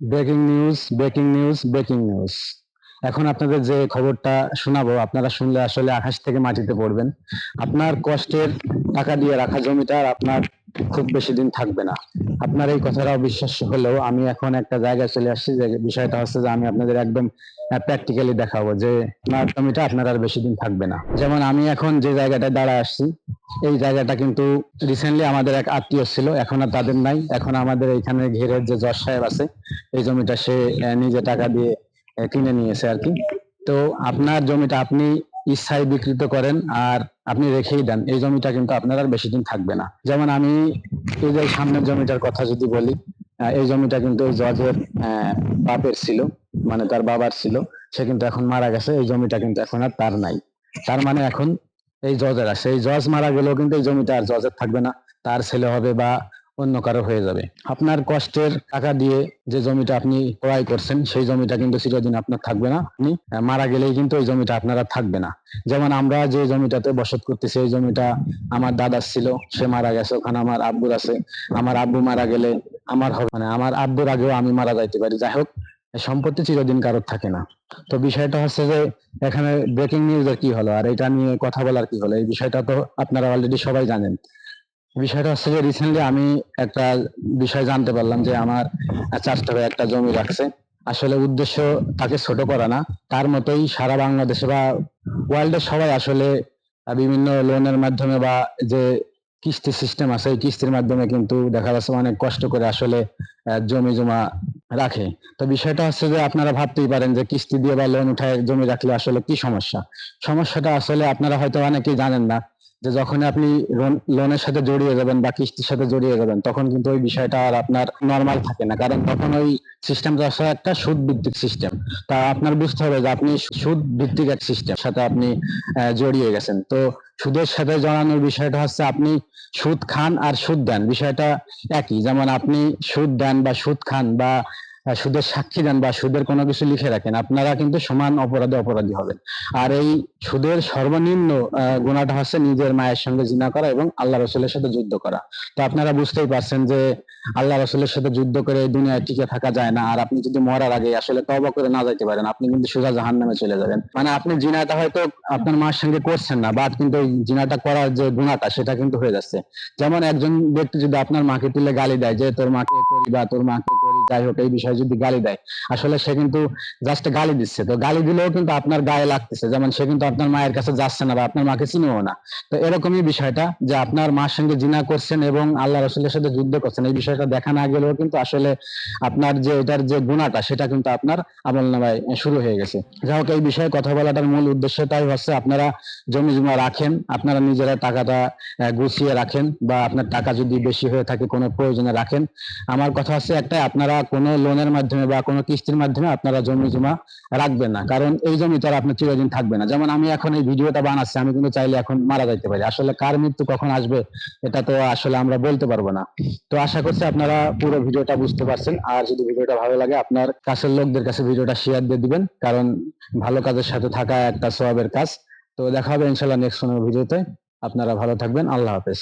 Breaking news breaking news breaking news. এখন আপনাদের যে খবরটা শোনাবো, আপনারা শুনলে আসলে আকাশ থেকে মাটিতে পড়বেন। আপনার কষ্টের টাকা দিয়ে রাখা জমিটা আর আপনার খুব বেশি দিন থাকবে না। আপনার এই কথাটা অবিশ্বাস্য হলেও আমি এখন একটা জায়গায় চলে আসছি যে বিষয়টা হচ্ছে যে আমি আপনাদের একদম প্র্যাকটিক্যালি দেখাবো যে আপনার জমিটা আপনার আর বেশি দিন থাকবে না। যেমন আমি এখন যে জায়গাটায় দাঁড়ায় আসছি, এই জায়গাটা কিন্তু রিসেন্টলি আমাদের এক আত্মীয় ছিল, এখন আর তাদের নাই। এখন আমাদের এখানে ঘেরের যে জজ সাহেব আছে, এই জমিটা সে নিজে টাকা দিয়ে কিনে নিয়েছে আর কি। তো আপনার জমিটা আপনি ইচ্ছায় বিকৃত করেন আর আপনি রেখেই দেন। এই জমিটা কিন্তু আপনার আর বেশি দিন থাকবে না। যেমন আমি এই যে সামনের জমিটার কথা যদি বলি এই জমিটা কিন্তু জজের বাপের ছিল মানে তার বাবার ছিল। সে কিন্তু এখন মারা গেছে, এই জমিটা কিন্তু এখন আর তার নাই। তার মানে এখন এই জজের আছে এই জজ মারা গেলেও কিন্তু এই জমিটা আর জজের থাকবে না। তার ছেলে হবে বা অন্য কারও হয়ে যাবে। আপনার কষ্টের টাকা দিয়ে যে জমিটা আপনি ক্রয় করছেন, সেই জমিটা কিন্তু চিরদিন আপনার থাকবে না। আপনি মারা গেলেই কিন্তু ওই জমিটা আপনার থাকবে না। যেমন আমরা যে জমিটাতে বসত করতেছি, এই জমিটা আমার দাদার ছিল, সে মারা গেছে, ওখানে আমার আব্বুর আছে। আমার আব্বু মারা গেলে আমার হবে মানে আমার আব্বুর আগেও আমি মারা যাইতে পারি। যাই হোক সম্পত্তি চিরদিন কারোর থাকে না। তো বিষয়টা হচ্ছে যে, এখানে ব্রেকিং নিউজের কি হলো? আর এটা নিয়ে কথা বলার কি হলো? এই বিষয়টা তো আপনারা অলরেডি সবাই জানেন। বিষয়টা হচ্ছে যে রিসেন্টলি আমি একটা বিষয় জানতে পারলাম যে আমার চাষটা ভাই একটা জমি রাখছে। আসলে উদ্দেশ্য তাকে ছোট করা না। তার মতোই সারা বাংলাদেশে বা ওয়ার্ল্ডে সবাই আসলে বিভিন্ন লোনের মাধ্যমে বা যে কিস্তি সিস্টেম আছে, এই কিস্তির মাধ্যমে কিন্তু দেখা যাচ্ছে অনেক কষ্ট করে আসলে জমি জমা রাখে। তো বিষয়টা হচ্ছে যে আপনারা ভাবতেই পারেন যে কিস্তি দিয়ে বা লোন উঠায় জমি রাখলে আসলে কি সমস্যা? সমস্যাটা আসলে আপনারা হয়তো অনেকেই জানেন না। যে যখন আপনি লোনের সাথে জড়িয়ে যাবেন বা কিস্তির সাথে জড়িয়ে যাবেন, তখন কিন্তু ওই বিষয়টা আর আপনার নর্মাল থাকে না। কারণ তখন ওই সিস্টেমটা আসলে একটা সুদ ভিত্তিক সিস্টেম তা আপনার বুঝতে হবে যে আপনি সুদ ভিত্তিক এক সিস্টেম সাথে আপনি জড়িয়ে গেছেন। তো সুদের সাথে জড়ানোর বিষয়টা হচ্ছে আপনি সুদ খান আর সুদ দেন। বিষয়টা একই। যেমন আপনি সুদ দেন বা সুদ খান বা সুদের সাক্ষী দেন বা সুদের কোনো কিছু লিখে রাখেন, আপনারা কিন্তু সমান অপরাধে অপরাধী হবেন। আর এই সুদের সর্বনিম্ন গুণাটা হচ্ছে নিজের মায়ের সঙ্গে জিনা করা এবং আল্লাহ রসুলের সাথে যুদ্ধ করা। তো আপনারা বুঝতেই পারছেন যে আল্লাহ রসুলের সাথে যুদ্ধ করে দুনিয়ায় টিকে থাকা যায় না। আর আপনি যদি মরার আগে আসলে তবা করে না যাইতে পারেন, আপনি কিন্তু সোজা জাহান নামে চলে যাবেন। মানে আপনি জিনাটা হয়তো আপনার মার সঙ্গে করছেন না, বাট কিন্তু ওই জিনাটা করার যে গুণাটা, সেটা কিন্তু হয়ে যাচ্ছে। যেমন একজন ব্যক্তি যদি আপনার মাকে তুলে গালি দেয় যে, তোর মাকে করি বা তোর মাকে করি যাই হোক, এই বিষয়ে যদি গালি দেয়। আসলে সে কিন্তু জাস্ট গালি দিচ্ছে। তো গালি দিলেও কিন্তু আপনার গায়ে লাগতেছে। যেমন সে কিন্তু আপনার মায়ের কাছে যাচ্ছে না বা আপনার মাকে চিনেও না। তো এরকমই বিষয়টা যে আপনার মার সঙ্গে জিনা করছেন এবং আল্লাহ রসুলের সাথে যুদ্ধ করছেন, এই বিষয়টা দেখা না গেলেও কিন্তু আসলে আপনার যে এটার যে গুণাটা, সেটা কিন্তু আপনার আমল নামায় শুরু হয়ে গেছে। যাই হোক, এই বিষয়ে কথা বলাটার মূল উদ্দেশ্যটাই হচ্ছে আপনারা জমি জমা রাখেন, আপনারা নিজেরা টাকাটা গুছিয়ে রাখেন বা আপনার টাকা যদি বেশি হয়ে থাকে কোনো প্রয়োজনে রাখেন। আমার কথা হচ্ছে একটাই, আপনারা কোনো লোনের মাধ্যমে বা কোনো কিস্তির মাধ্যমে আপনারা জমি জমা রাখবেন না। কারণ এই জমি তো আর আপনার চিরদিন থাকবে না। যেমন আমি এখন এই ভিডিওটা বানাচ্ছি, আমি কিন্তু চাইলে এখন মারা যাইতে পারি। আসলে কার মৃত্যু কখন আসবে, এটা তো আসলে আমরা বলতে পারব না। তো আশা করছি আপনারা পুরো ভিডিওটা বুঝতে পারছেন। আর যদি ভিডিওটা ভালো লাগে, আপনার কাছের লোকদের কাছে ভিডিওটা শেয়ার দিয়ে দিবেন। কারণ ভালো কাজের সাথে থাকা একটা সবাবের কাজ। তো দেখা হবে ইনশাল্লাহ নেক্সট কোনো ভিডিওতে। আপনারা ভালো থাকবেন। আল্লাহ হাফেজ।